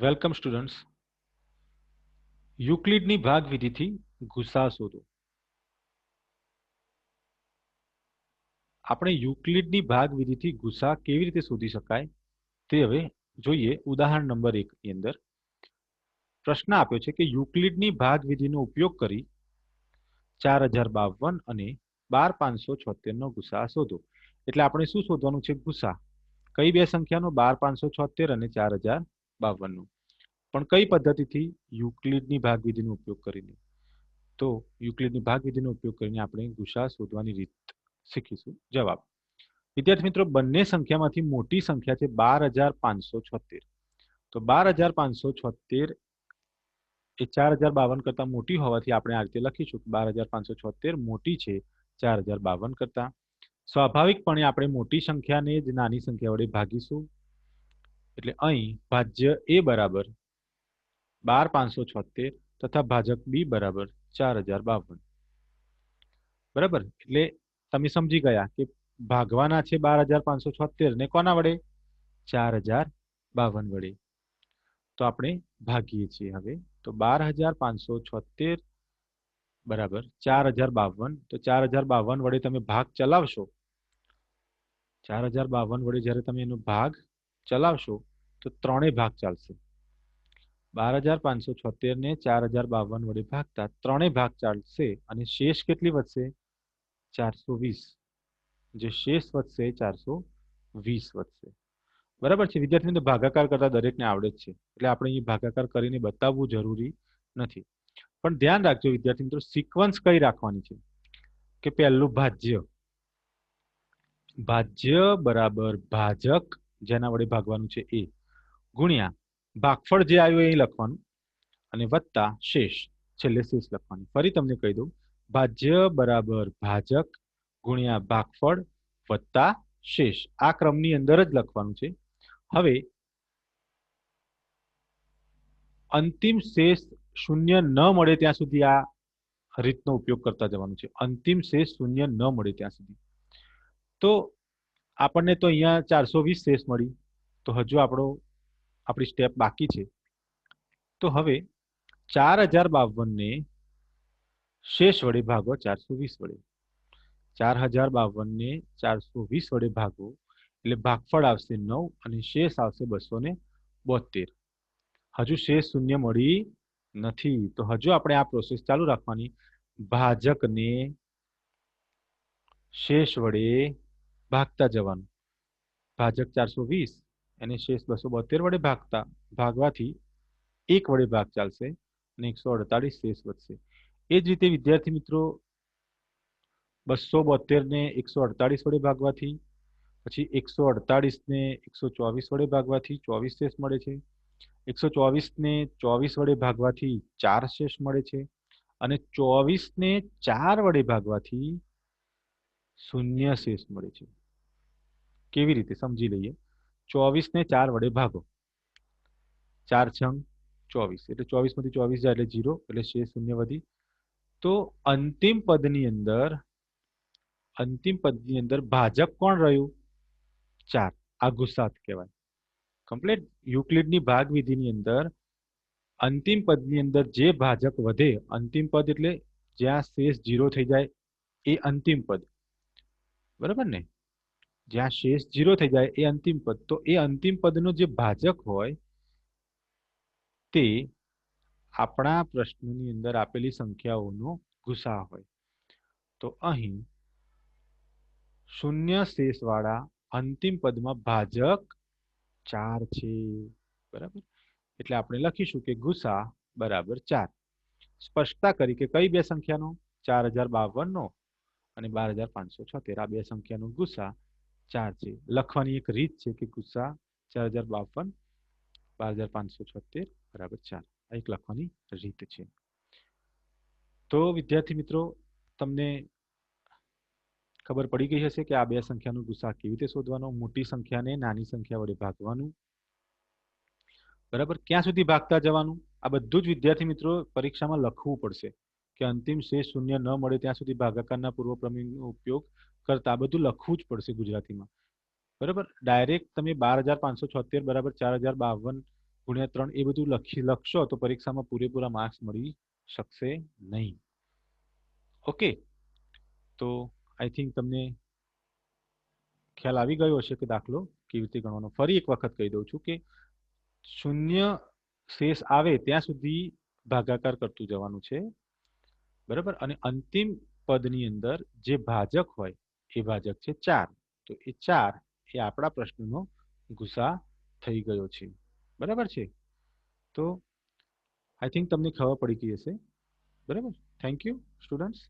Welcome students. યુક્લિડની ભાગવિધિથી ગુસા શોધો. આપણે યુક્લિડની ભાગવિધિથી ગુસા કેવી રીતે શોધી શકાય તે હવે જોઈએ ઉદાહરણ નંબર એક ની અંદર. પ્રશ્ન આપ્યો છે કે યુક્લિડની ભાગવિધિનો ઉપયોગ કરી ચાર હજાર બાવન અને બાર પાંચસો છોતેર નો ગુસા શોધો. એટલે આપણે શું શોધવાનું છે? ગુસા કઈ બે સંખ્યાનો? બાર, પાંચસો છોતેર અને ચાર હજાર બાવનનું. પણ કઈ પદ્ધતિથી યુક્લિડની ભાગવિધિનો ઉપયોગ કરીને? તો યુક્લિડની ભાગવિધિનો ઉપયોગ કરીને આપણે ગુસા શોધવાની રીત શીખીશું. જવાબ. વિદ્યાર્થી મિત્રો, બંને સંખ્યામાંથી મોટી સંખ્યા છે બાર હજાર પાંચસો છોતેર. તો બાર હજાર પાંચસો છોતેર એ ચાર હજાર બાવન કરતા મોટી હોવાથી આપણે આ રીતે લખીશું બાર હજાર પાંચસો છોતેર મોટી છે ચાર હજાર બાવન કરતા. સ્વાભાવિકપણે આપણે મોટી સંખ્યાને જ નાની સંખ્યા વડે ભાગીશું. એટલે અહીં ભાજ્ય એ બરાબર બાર પાંચસો છોતેર તથા ભાજક બી બરાબર ચાર હજાર બાવન. બરાબર? એટલે તમે સમજી ગયા કે ભાગવાના છે બાર હજાર પાંચસો છોતેર ને કોના વડે? ચાર હજાર બાવન વડે. તો આપણે ભાગીએ છીએ હવે. તો બાર હજાર પાંચસો છોતેર બરાબર ચાર હજાર બાવન. તો ચાર હજાર બાવન વડે તમે ભાગ ચલાવશો. ચાર હજાર બાવન વડે જ્યારે તમે એનો ભાગ ચલાવશો, તો ત્રણેય ભાગ ચાલશે. બાર હજાર પાંચસો છોતેર ને ચાર હજાર બાવન વડે ભાગતા ત્રણેય ભાગ ચાલશે અને શેષ કેટલી વધશે? ચારસો વીસ. જે શેષ વધશે, ચારસો વીસ વધશે. બરાબર છે? વિદ્યાર્થી તો ભાગાકાર કરતા દરેકને આવડે જ છે. એટલે આપણે અહીં ભાગાકાર કરીને બતાવવું જરૂરી નથી. પણ ધ્યાન રાખજો વિદ્યાર્થી મિત્રો, સિક્વન્સ કઈ રાખવાની છે? કે પહેલું ભાજ્ય. ભાજ્ય બરાબર ભાજક જેના વડે ભાગવાનું છે એ. ગુણ્યા, ભાગફળ જે આવ્યું એ લખવાનું અને વત્તા શેષ, છેલ્લે શેષ લખવાનું. ફરી તમને કહી દઉં, ભાજ્ય બરાબર ભાજક ગુણ્યા ભાગફળ વત્તા શેષ. આ ક્રમની અંદર જ લખવાનું છે. હવે અંતિમ શેષ શૂન્ય ન મળે ત્યાં સુધી આ રીતનો ઉપયોગ કરતા જવાનું છે. અંતિમ શેષ શૂન્ય ન મળે ત્યાં સુધી. તો આપણને તો અહીંયા ચારસો વીસ શેષ મળી. તો હજુ આપણો, આપણી સ્ટેપ બાકી છે. તો હવે ચાર હજાર બાવનને શેષ વડે ભાગો ચારસો વીસ વડે. ચાર હજાર બાવનને ચારસો વીસ વડે ભાગો, એટલે ભાગફળ આવશે નવ અને શેષ આવશે બસો ને બોતેર હજુ શેષ શૂન્ય મળી નથી. તો હજુ આપણે આ પ્રોસેસ ચાલુ રાખવાની. ભાજકને શેષ વડે ભાગતા જવાનું. ભાજક ચારસો વીસ અને શેષ બસો બોતેર વડે ભાગતા, ભાગવાથી એક વડે ભાગ ચાલશે અને એકસો અડતાલીસ શેષ વધશે. એ જ રીતે વિદ્યાર્થી મિત્રો, બસો બોતેરને એકસો અડતાલીસ વડે ભાગવાથી, પછી એકસો અડતાળીસને એકસો ચોવીસ વડે ભાગવાથી ચોવીસ શેષ મળે છે. એકસો ચોવીસને ચોવીસ વડે ભાગવાથી ચાર શેષ મળે છે. અને ચોવીસને ચાર વડે ભાગવાથી શૂન્ય શેષ મળે છે કેવી રીતે સમજી લઈએ ચોવીસ ને ચાર વડે ભાગો ચાર છંગ ચોવીસ એટલે ચોવીસમાંથી ચોવીસ જાય એટલે જીરો એટલે શેષ શૂન્ય વધી તો અંતિમ પદની અંદર અંતિમ પદની અંદર ભાજક કોણ રહ્યું ચાર આ ગુસાત કહેવાય કમ્પ્લીટ યુક્લિડની ભાગ વિધિની અંદર અંતિમ પદની અંદર જે ભાજક વધે અંતિમ પદ એટલે જ્યાં શેષ જીરો થઈ જાય એ અંતિમ પદ બરાબર ને? જ્યાં શેષ જીરો થઈ જાય એ અંતિમ પદ. તો એ અંતિમ પદનો જે ભાજક હોય તે આપણા પ્રશ્નની અંદર આપેલી સંખ્યાઓનો ગુસા હોય. તો અહીં શૂન્ય શેષવાળા અંતિમ પદમાં ભાજક ચાર છે. બરાબર? એટલે આપણે લખીશું કે ગુસા બરાબર ચાર. સ્પષ્ટતા કરી કે કઈ બે સંખ્યાનો? ચાર હજાર બાવન નો અને બાર હજાર પાંચસો છોતેર. આ બે સંખ્યાનો ગુસા ચાર છે. લખવાની એક રીત છે કે ગુસ્સા ચાર હજાર બાવન, બાર હજાર પાંચસો છોતેર બરાબર ચાર. આ એક લખવાની રીત છે. તો વિદ્યાર્થી મિત્રો, તમને ખબર પડી ગઈ હશે કે આ બે સંખ્યાનો ગુસ્સા કેવી રીતે શોધવાનો? મોટી સંખ્યાને નાની સંખ્યા વડે ભાગવાનું. બરાબર? ક્યાં સુધી ભાગતા જવાનું? આ બધું જ વિદ્યાર્થી મિત્રો પરીક્ષામાં લખવું પડશે. કે અંતિમ શેષ શૂન્ય ન મળે ત્યાં સુધી ભાગાકારના પૂર્વ પ્રમેયનો ઉપયોગ કરતા બધું લખવું જ પડશે ગુજરાતીમાં. બરાબર? ડાયરેક્ટ તમે બાર હજાર પાંચસો છોતેર બરાબર ચાર હજાર બાવન ગુણ્યા ત્રણ એ બધું લખી લખશો તો પરીક્ષામાં પૂરેપૂરા માર્ક્સ મળી શકશે નહીં. ઓકે તો આઈ થિંક તમને ખ્યાલ આવી ગયો હશે કે દાખલો કેવી રીતે ગણવાનો. ફરી એક વખત કહી દઉં છું કે શૂન્ય શેષ આવે ત્યાં સુધી ભાગાકાર કરતું જવાનું છે. બરાબર? અને અંતિમ પદની અંદર જે ભાજક હોય, એ ભાજક છે ચાર. તો એ ચાર એ આપણા પ્રશ્નનો ગુસા થઈ ગયો છે. બરાબર છે? તો આઈ થિંક તમને ખબર પડી ગઈ હશે. બરાબર? Thank you students